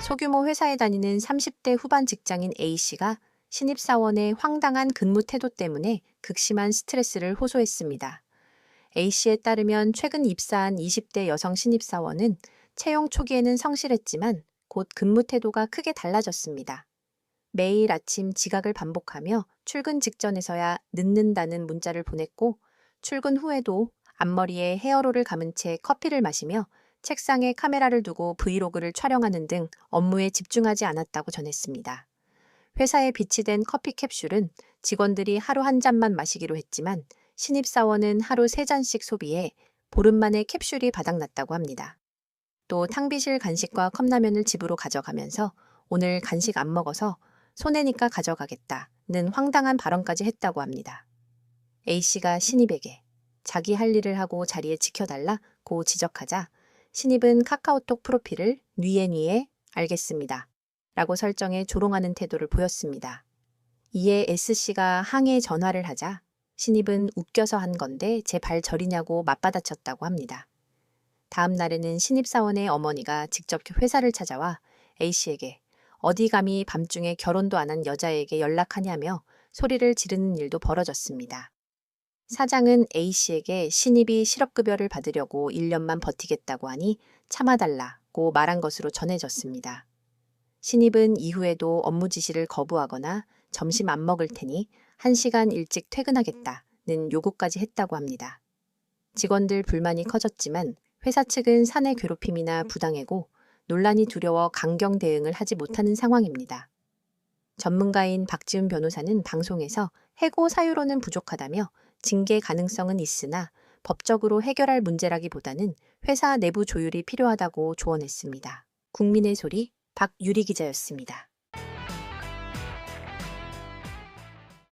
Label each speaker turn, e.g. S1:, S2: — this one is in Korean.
S1: 소규모 회사에 다니는 30대 후반 직장인 A씨가 신입사원의 황당한 근무 태도 때문에 극심한 스트레스를 호소했습니다. A씨에 따르면 최근 입사한 20대 여성 신입사원은 채용 초기에는 성실했지만 곧 근무 태도가 크게 달라졌습니다. 매일 아침 지각을 반복하며 출근 직전에서야 늦는다는 문자를 보냈고 출근 후에도 앞머리에 헤어롤을 감은 채 커피를 마시며 책상에 카메라를 두고 브이로그를 촬영하는 등 업무에 집중하지 않았다고 전했습니다. 회사에 비치된 커피 캡슐은 직원들이 하루 한 잔만 마시기로 했지만 신입사원은 하루 세 잔씩 소비해 보름 만에 캡슐이 바닥났다고 합니다. 또 탕비실 간식과 컵라면을 집으로 가져가면서 오늘 간식 안 먹어서 손해니까 가져가겠다는 황당한 발언까지 했다고 합니다. A씨가 신입에게 자기 할 일을 하고 자리에 지켜달라 고 지적하자 신입은 카카오톡 프로필을 뉘에뉘에 알겠습니다. 라고 설정해 조롱하는 태도를 보였습니다. 이에 S씨가 항해 전화를 하자 신입은 웃겨서 한 건데 제 발 저리냐고 맞받아쳤다고 합니다. 다음 날에는 신입사원의 어머니가 직접 회사를 찾아와 A씨에게 어디 감히 밤중에 결혼도 안 한 여자에게 연락하냐며 소리를 지르는 일도 벌어졌습니다. 사장은 A씨에게 신입이 실업급여를 받으려고 1년만 버티겠다고 하니 참아달라고 말한 것으로 전해졌습니다. 신입은 이후에도 업무 지시를 거부하거나 점심 안 먹을 테니 1시간 일찍 퇴근하겠다는 요구까지 했다고 합니다. 직원들 불만이 커졌지만 회사 측은 사내 괴롭힘이나 부당해고 논란이 두려워 강경 대응을 하지 못하는 상황입니다. 전문가인 박지훈 변호사는 방송에서 해고 사유로는 부족하다며 징계 가능성은 있으나 법적으로 해결할 문제라기보다는 회사 내부 조율이 필요하다고 조언했습니다. 국민의 소리 박유리 기자였습니다.